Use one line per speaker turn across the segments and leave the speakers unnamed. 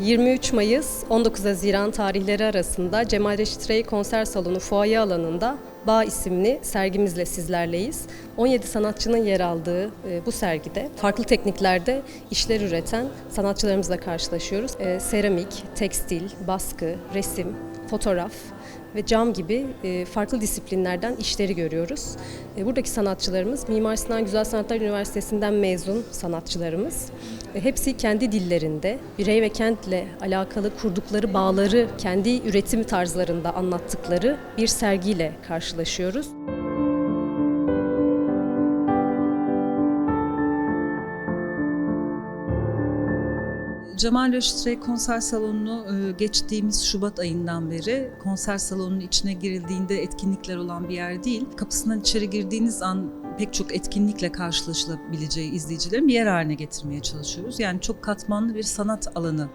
23 Mayıs 19 Haziran tarihleri arasında Cemal Reşit Rey konser salonu fuaye alanında Bağ isimli sergimizle sizlerleyiz. 17 sanatçının yer aldığı e, bu sergide farklı tekniklerde işler üreten sanatçılarımızla karşılaşıyoruz. E, seramik, tekstil, baskı, resim, fotoğraf ve cam gibi e, farklı disiplinlerden işleri görüyoruz. E, buradaki sanatçılarımız Mimar Sinan Güzel Sanatlar Üniversitesi'nden mezun sanatçılarımız. E, hepsi kendi dillerinde birey ve kentle alakalı kurdukları bağları kendi üretim tarzlarında anlattıkları bir sergiyle karşılaşıyoruz.
Cemal Reşit konser salonunu e, geçtiğimiz Şubat ayından beri konser salonunun içine girildiğinde etkinlikler olan bir yer değil. Kapısından içeri girdiğiniz an pek çok etkinlikle karşılaşılabileceği izleyicilerin bir yer haline getirmeye çalışıyoruz. Yani çok katmanlı bir sanat alanı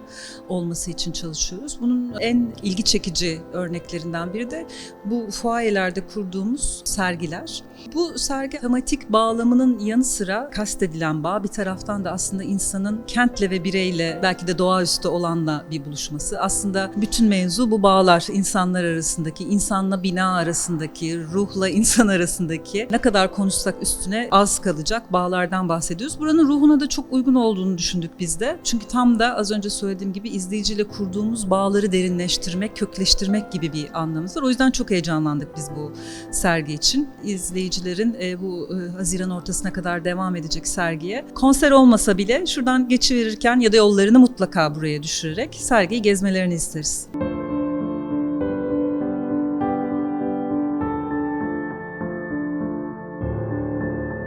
olması için çalışıyoruz. Bunun en ilgi çekici örneklerinden biri de bu fuayelerde kurduğumuz sergiler. Bu sergi tematik bağlamının yanı sıra kastedilen bağ bir taraftan da aslında insanın kentle ve bireyle belki de doğaüstü olanla bir buluşması. Aslında bütün mevzu bu bağlar insanlar arasındaki, insanla bina arasındaki, ruhla insan arasındaki ne kadar konuşsak üstüne az kalacak bağlardan bahsediyoruz. Buranın ruhuna da çok uygun olduğunu düşündük biz de. Çünkü tam da az önce söylediğim gibi izleyiciyle kurduğumuz bağları derinleştirmek, kökleştirmek gibi bir anlamımız var. O yüzden çok heyecanlandık biz bu sergi için. İzleyicilerin e, bu e, Haziran ortasına kadar devam edecek sergiye konser olmasa bile şuradan geçiverirken ya da yollarını mutlaka buraya düşürerek sergiyi gezmelerini isteriz.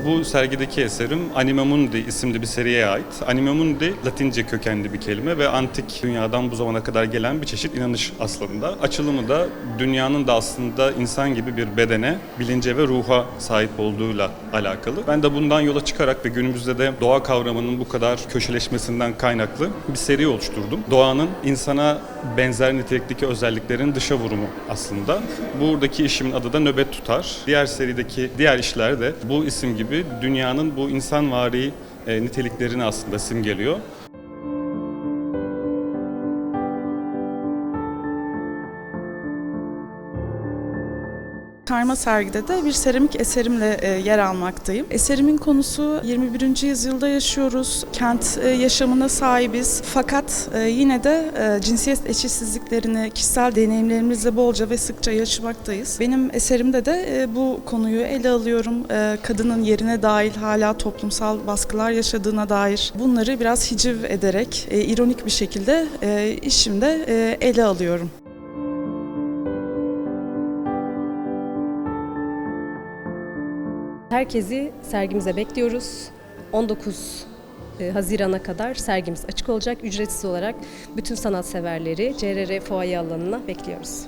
Bu sergideki eserim Anima Mundi isimli bir seriye ait. Anima Mundi Latince kökenli bir kelime ve antik dünyadan bu zamana kadar gelen bir çeşit inanış aslında. Açılımı da dünyanın da aslında insan gibi bir bedene, bilince ve ruha sahip olduğuyla alakalı. Ben de bundan yola çıkarak ve günümüzde de doğa kavramının bu kadar köşeleşmesinden kaynaklı bir seri oluşturdum. Doğanın insana benzer nitelikteki özelliklerin dışa vurumu aslında. Buradaki işimin adı da Nöbet Tutar. Diğer serideki diğer işler de bu isim gibi dünyanın bu insanvari e, niteliklerini aslında simgeliyor.
Karma sergide de bir seramik eserimle e, yer almaktayım. Eserimin konusu 21. yüzyılda yaşıyoruz. Kent e, yaşamına sahibiz. Fakat e, yine de cinsiyet eşitsizliklerini kişisel deneyimlerimizle bolca ve sıkça yaşamaktayız. Benim eserimde de bu konuyu ele alıyorum. Kadının yerine dahil hala toplumsal baskılar yaşadığına dair bunları biraz hiciv ederek ironik bir şekilde işimde ele alıyorum.
Herkesi sergimize bekliyoruz. 19 e, Haziran'a kadar sergimiz açık olacak. Ücretsiz olarak bütün sanatseverleri CRR Fuaye alanına bekliyoruz.